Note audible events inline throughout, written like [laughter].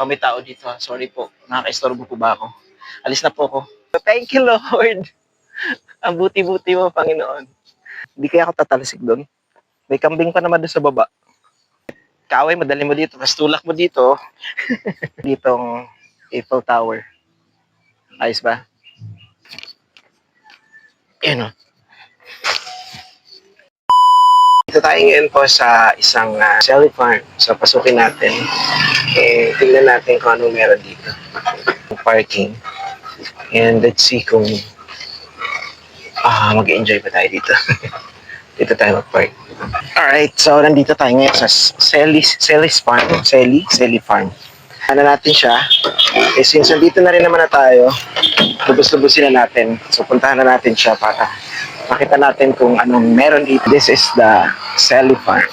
Oh, may tao dito. Sorry po. Nakaka-istorbo po ba ako? Alis na po ako. Thank you, Lord. [laughs] Ang buti-buti mo, Panginoon. Hindi kaya ako tatalasik doon. May kambing pa naman doon sa baba. Kaway, madali mo dito. Tapos tulak mo dito. [laughs] Ditong Eiffel Tower. Ayos ba? Yan o. Dito tayo ngayon po sa isang uh, Sally Farm. So, pasukin natin. Eh, tingnan natin kung anong meron dito. Parking. And let's see kung ah, mag-enjoy pa tayo dito. [laughs] dito tayo mag-park. Alright, so nandito tayo ngayon sa Selly's, Selly's Farm. Selly? Selly Farm. Ano natin siya? Eh, since nandito na rin naman na tayo, lubos-lubusin na natin. So, puntahan na natin siya para makita natin kung anong meron dito. This is the Sally Farm.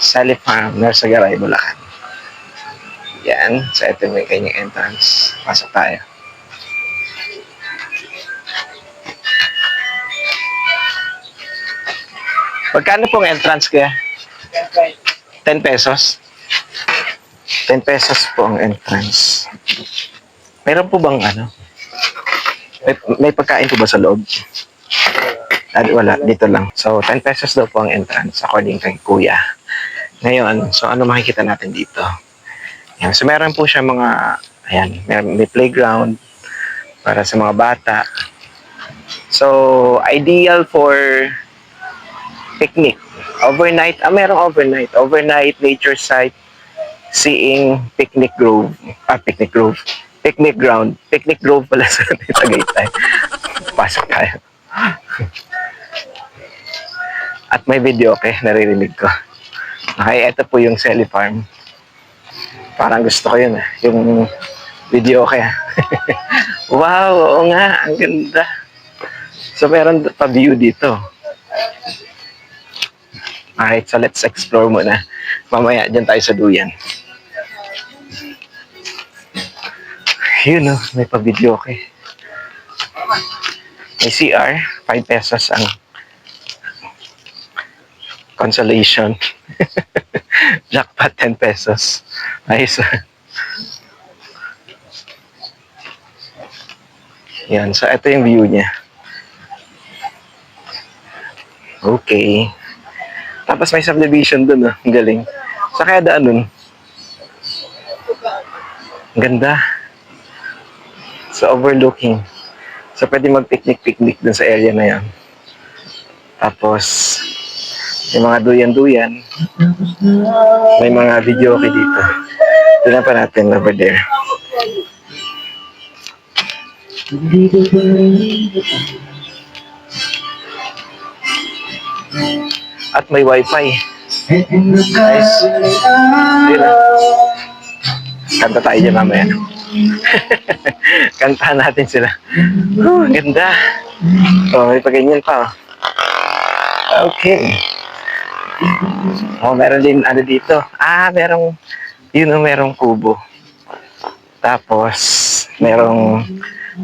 Sally Farm, Narsagaray, Bulacan. Yan. So, ito yung kanyang entrance. Pasok tayo. Magkano pong entrance kaya? 10 pesos? 10 pesos po ang entrance. Meron po bang ano? May, may pagkain po ba sa loob? Ah, wala, dito lang. So, 10 pesos daw po ang entrance according kay kuya. Ngayon, so ano makikita natin dito? Yan, so meron po siya mga, ayan, may, may playground para sa mga bata. So, ideal for picnic. Overnight, ah, merong overnight. Overnight nature site, seeing picnic grove. Ah, picnic grove. Picnic ground. Picnic grove pala sa [laughs] Tagaytay. Pasok tayo. At may video, okay? Naririnig ko. Okay, ito po yung Selly Farm. Parang gusto ko yun, eh. Yung video, okay? [laughs] wow, oo nga. Ang ganda. So, meron pa view dito. Alright, so let's explore muna. Mamaya, dyan tayo sa duyan. Yun oh, may pa-video okay. May CR, 5 pesos ang consolation. [laughs] Jackpot, 10 pesos. Nice. Yan, so ito yung view niya. Okay. Tapos may subdivision dun, oh. Ang galing. Sa kaya daan dun? Ganda. So, overlooking. So, pwede mag-picnic-picnic dun sa area na yan. Tapos, may mga duyan-duyan. May mga video okay dito. Tignan pa natin over there. At may wifi. Nice. Yun ah. Kanta tayo dyan mamaya. [laughs] Kantahan natin sila. Oh, ganda. Oh, may paganyan pa. oh. Okay. Oh, meron din ano dito. Ah, merong yun oh, merong kubo. Tapos merong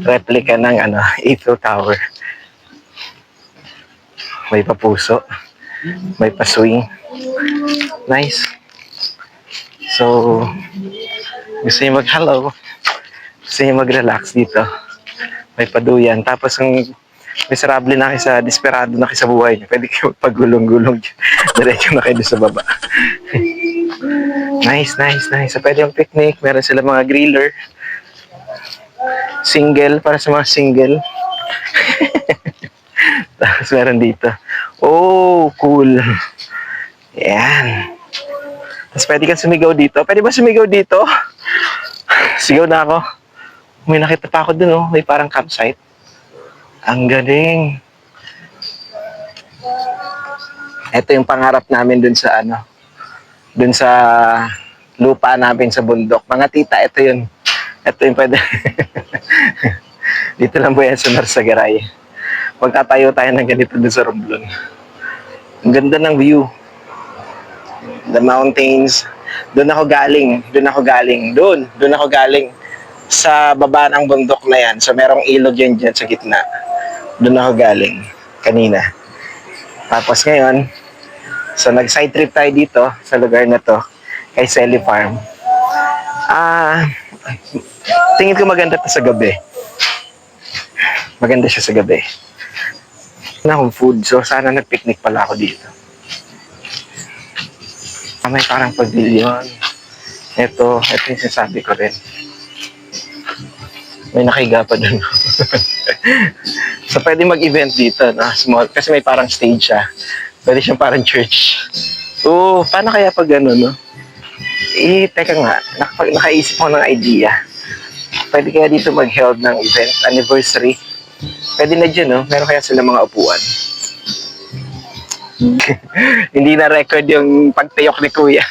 replica ng ano, Eiffel Tower. May papuso. May paswing. Nice. So, gusto niyo mag-hello. Gusto niyo mag-relax dito. May paduyan. Tapos ang miserable na kayo sa, desperado na kayo sa buhay niyo. Pwede kayo magpagulong-gulong dyan. [laughs] Diretso na kayo sa baba. [laughs] nice, nice, nice. So, pwede yung picnic. Meron sila mga griller. Single, para sa mga single. [laughs] Tapos meron dito. Oh, cool. Yan. Tapos pwede kang sumigaw dito. Pwede ba sumigaw dito? Sigaw na ako. May nakita pa ako dun, oh. May parang campsite. Ang galing. Ito yung pangarap namin dun sa ano. Dun sa lupa namin sa bundok. Mga tita, ito yun. Ito yung pwede. [laughs] Dito lang po yan sa Narsagaray. Magtatayo tayo ng ganito dun sa Romblon. Ang ganda ng view. The mountains. Doon ako galing. Doon ako galing. Doon. Doon ako galing. Sa baba ng bundok na yan. So, merong ilog yan dyan sa gitna. Doon ako galing. Kanina. Tapos ngayon, so nag-side trip tayo dito sa lugar na to. Kay Selly Farm. Ah, tingin ko maganda to sa gabi. Maganda siya sa gabi. Na akong food, so sana nag-picnic pala ako dito. Ah, may parang pavilion. Ito, ito yung sinasabi ko rin. May nakahiga pa dun. [laughs] so, pwede mag-event dito, no? Small, kasi may parang stage siya. Pwede siyang parang church. Oo, paano kaya pag ano, no? Eh, teka nga, nakapag, nakaisip ako ng idea. Pwede kaya dito mag-held ng event, anniversary. Pwede na dyan, no? Meron kaya sila mga upuan. [laughs] Hindi na record yung pagtayok ni Kuya.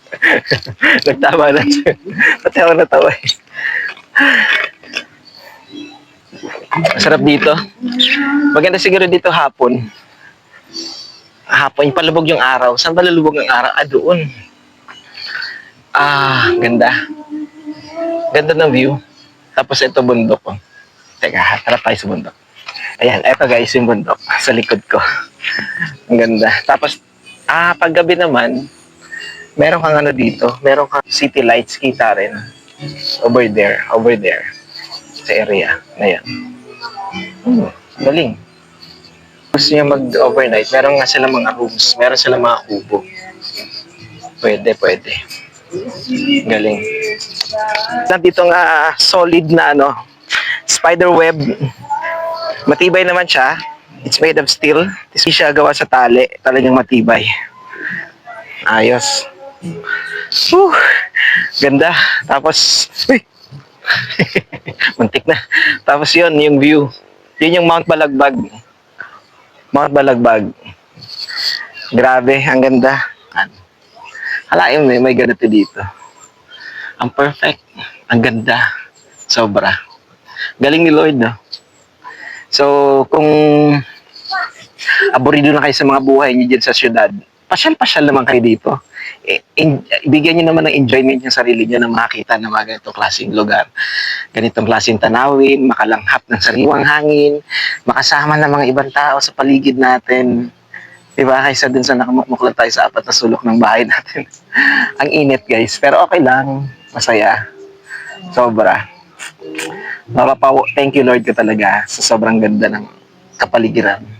[laughs] Nagtama na siya. Natawa na tawa eh. Masarap dito. Maganda siguro dito hapon. Hapon, palubog yung araw. Saan ba ang araw? Ah, doon. Ah, ganda. Ganda ng view. Tapos ito bundok. Oh. Teka, harap tayo sa bundok. Ayan, eto guys yung bundok sa likod ko. Ang ganda. Tapos, ah, paggabi naman, meron kang ano dito, meron kang city lights kita rin. Over there, over there. Sa area na yan. Hmm, galing. Gusto niya mag-overnight, meron nga sila mga rooms, meron sila mga kubo. Pwede, pwede. Galing. Nandito nga solid na ano, spider web. Matibay naman siya. It's made of steel. Hindi siya gawa sa tali. Talagang matibay. Ayos. Whew. Ganda. Tapos, uy. [laughs] Muntik na. Tapos yun, yung view. Yun yung Mount Balagbag. Mount Balagbag. Grabe, ang ganda. Halain mo, may ganito dito. Ang perfect. Ang ganda. Sobra. Galing ni Lord, no? So, kung aburido na kayo sa mga buhay niyo dyan sa syudad, pasyal-pasyal naman kayo dito. In, bigyan niyo naman ng enjoyment yung sarili niyo na makakita ng mga ganitong klaseng lugar. Ganitong klaseng tanawin, makalanghap ng sariwang hangin, makasama ng mga ibang tao sa paligid natin. Diba? Kaysa dun sa nakamukmuk lang tayo sa apat na sulok ng bahay natin. [laughs] Ang init guys. Pero okay lang. Masaya. Sobra. Mapapaw, thank you Lord ko talaga sa sobrang ganda ng kapaligiran.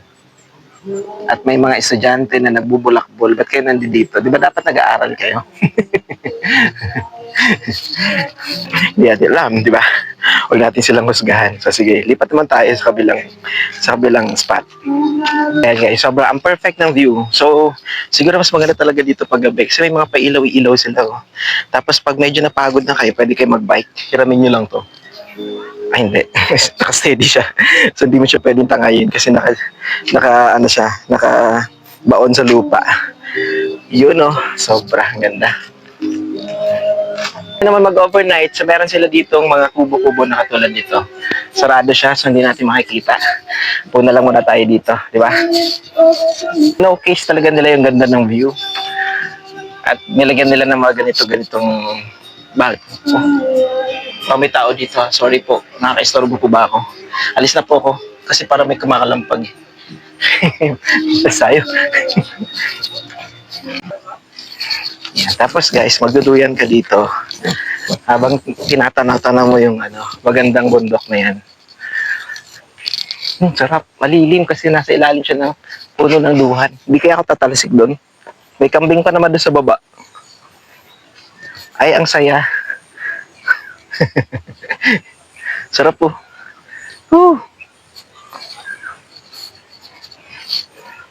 At may mga estudyante na nagbubulakbol. Ba't kayo nandito? Di ba dapat nag-aaral kayo? [laughs] Hindi natin alam, di ba? Huwag natin silang husgahan. So sige, lipat naman tayo sa kabilang sa kabilang spot. Ayan guys, sobrang ang perfect ng view. So, siguro mas maganda talaga dito pag gabi. Kasi may mga pailaw-ilaw sila. Oh. Tapos pag medyo napagod na kayo, pwede kayo mag-bike. Hiramin nyo lang to. Ay, hindi. [laughs] Naka-steady siya. So, hindi mo siya pwedeng tangayin kasi naka, naka ano siya, naka baon sa lupa. Yun oh, sobra ganda. naman mag-overnight, so meron sila dito mga kubo-kubo na katulad dito. Sarado siya, so hindi natin makikita. Puna lang muna tayo dito, di ba? No case talaga nila yung ganda ng view. At nilagyan nila ng mga ganito-ganitong bag. May tao dito. ha. Sorry po. Nakaka-istorbo po ba ako? Alis na po ako. Kasi para may kumakalampag. [laughs] Sayo. [laughs] Yan. Tapos guys, magduduyan ka dito. Habang tinatanaw-tanaw mo yung ano, magandang bundok na yan. Hmm, sarap. Malilim kasi nasa ilalim siya ng puno ng duhan. Hindi kaya ako tatalasik doon. May kambing pa naman doon sa baba. Ay, ang saya. [laughs] Sarap po. Whew.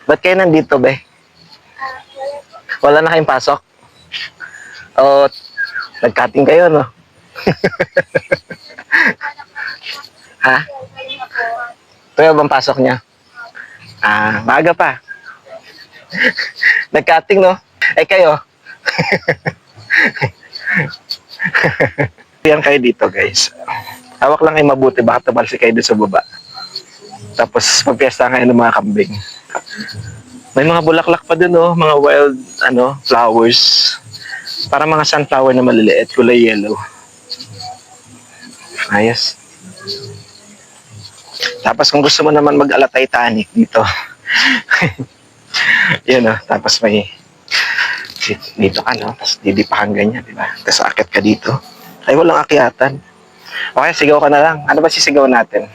Ba't kayo nandito, be? Wala na kayong pasok? O, nagkating kayo, no? [laughs] ha? Ito bang pasok niya? Ah, maaga pa. [laughs] nagkating, no? Eh, kayo? Yan kayo dito, guys. Hawak lang kayo mabuti, baka tabalsi kayo sa baba. Tapos, magpiesta kayo ng mga kambing. May mga bulaklak pa doon, oh, mga wild, ano, flowers. Para mga sunflower na maliliit, kulay yellow. Ayos. Tapos kung gusto mo naman mag-ala Titanic dito. [laughs] Yan oh, tapos may. Dito ka, no? Tapos didipahan ganyan, di ba? Tapos akit ka dito. Ay, walang akyatan. Okay, sigaw ka na lang. Ano ba sisigaw natin?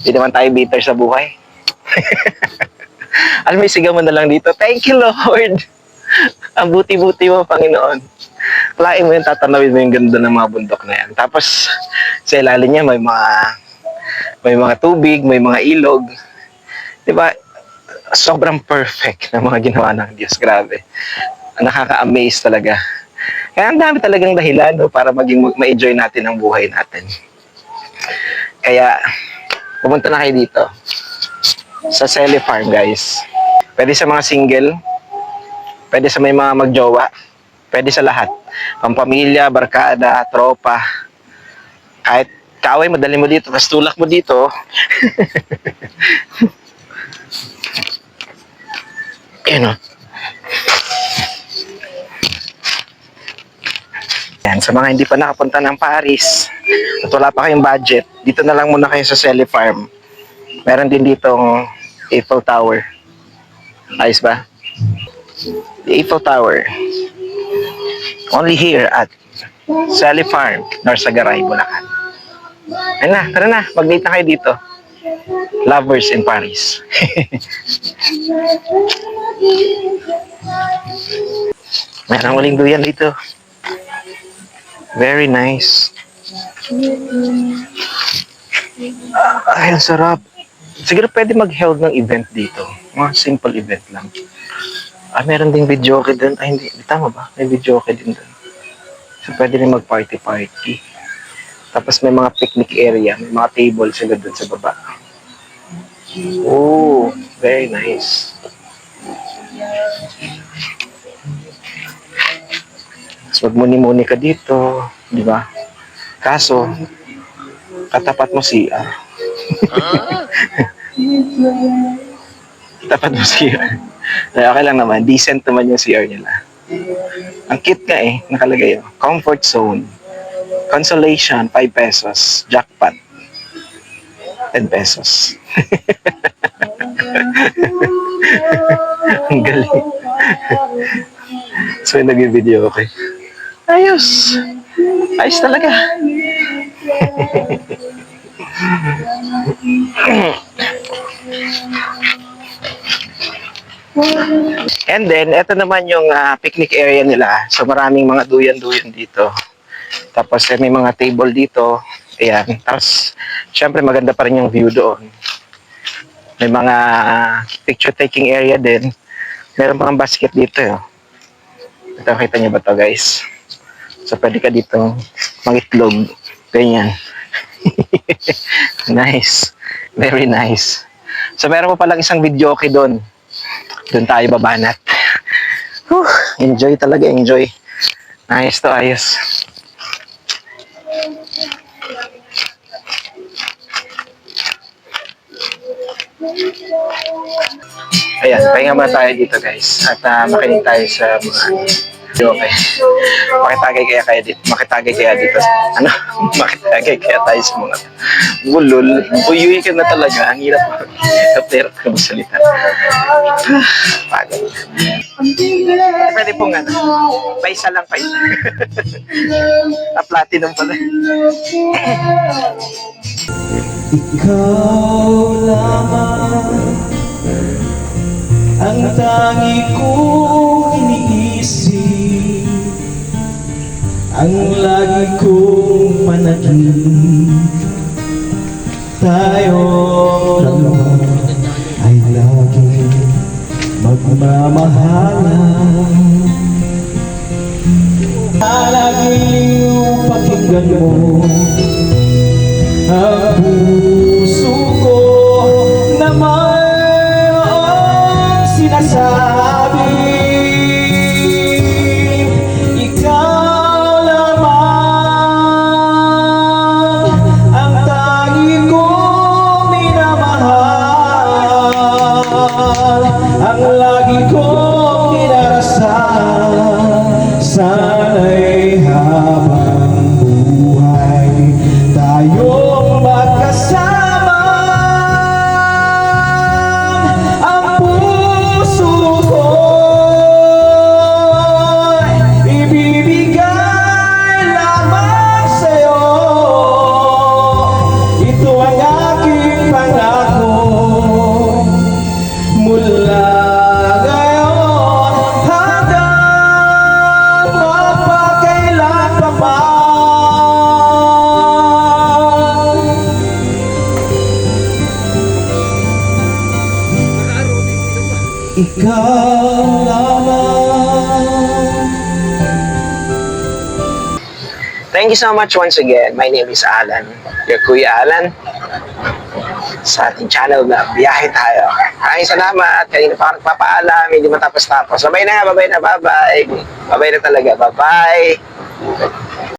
Hindi naman tayo bitter sa buhay. [laughs] Alam mo, sigaw mo na lang dito. Thank you, Lord. [laughs] Ang buti-buti mo, Panginoon. Kalain mo yung tatanawin mo yung ganda ng mga bundok na yan. Tapos, sa ilalim niya, may mga may mga tubig, may mga ilog. Di ba? Sobrang perfect na mga ginawa ng Diyos. Grabe. Nakaka-amaze talaga. Kaya ang dami talagang dahilan no, para maging ma-enjoy natin ang buhay natin. Kaya, pumunta na kayo dito. Sa Sele Farm, guys. Pwede sa mga single, pwede sa may mga magjowa, pwede sa lahat. Pampamilya, barkada, tropa, kahit kaaway mo, dali mo dito, tapos tulak mo dito. [laughs] Yan o. sa mga hindi pa nakapunta ng Paris at wala pa kayong budget, dito na lang muna kayo sa Selly Farm. Meron din ditong Eiffel Tower. Ayos ba? The Eiffel Tower. Only here at Sally Farm, Norsagaray, Bulacan. Ayun na, tara na, mag-date na kayo dito. Lovers in Paris. [laughs] Meron uling duyan dito. Very nice. Ay, ang sarap. Siguro pwede mag-held ng event dito. Mga simple event lang. Ah, meron ding video okay doon. Ay, hindi. Tama ba? May video okay din doon. So, pwede rin mag-party-party. Tapos may mga picnic area. May mga table sila doon sa baba. Oh, very nice. Tapos magmuni-muni ka dito. Di ba? Kaso, katapat mo CR. Tapat mo CR. Ay, okay lang naman. Decent naman yung CR nila. Ang cute nga eh. Nakalagay oh. Comfort zone. Consolation, 5 pesos. Jackpot, 10 pesos. [laughs] Ang galing. so, nag-video okay. Ayos. Ayos talaga. And then, ito naman yung ah, picnic area nila. So, maraming mga duyan-duyan dito. Tapos, eh, may mga table dito. Ayan. Tapos, syempre, maganda pa rin yung view doon. May mga ah, picture-taking area din. Meron pang basket dito. Eh. Ito, kita niyo ba to guys? So, pwede ka dito mangitlog. Ganyan. [laughs] nice. Very nice. So, meron pa palang isang video okay doon. Doon tayo babanat. Whew, enjoy talaga, enjoy. Ayos to, ayos. Ayan, pahinga muna tayo dito guys. At uh, makinig tayo sa mga Okay. Makitagay kaya kaya dito. Makitagay kaya dito. Ano? [laughs] Makitagay kaya tayo sa mga gulol. Uyuy ka na talaga. Ang hirap. Hirap na magsalita. Pagod. Pwede pong ano. Paisa lang, paisa. [laughs] A platinum pala. Ikaw lamang ang tangi kong Ang lagi kong panaginip Tayong dalawa ay laging magmamahalan Laging pakinggan mo ang puso ikaw lamang Thank you so much once again. My name is Alan. Your Kuya Alan. Sa ating channel na Biyahe Tayo. Maraming salamat. Kanina pa ako nagpapaalam. Hindi matapos-tapos. Babay na, babay na, babay. Babay na talaga. Bye-bye.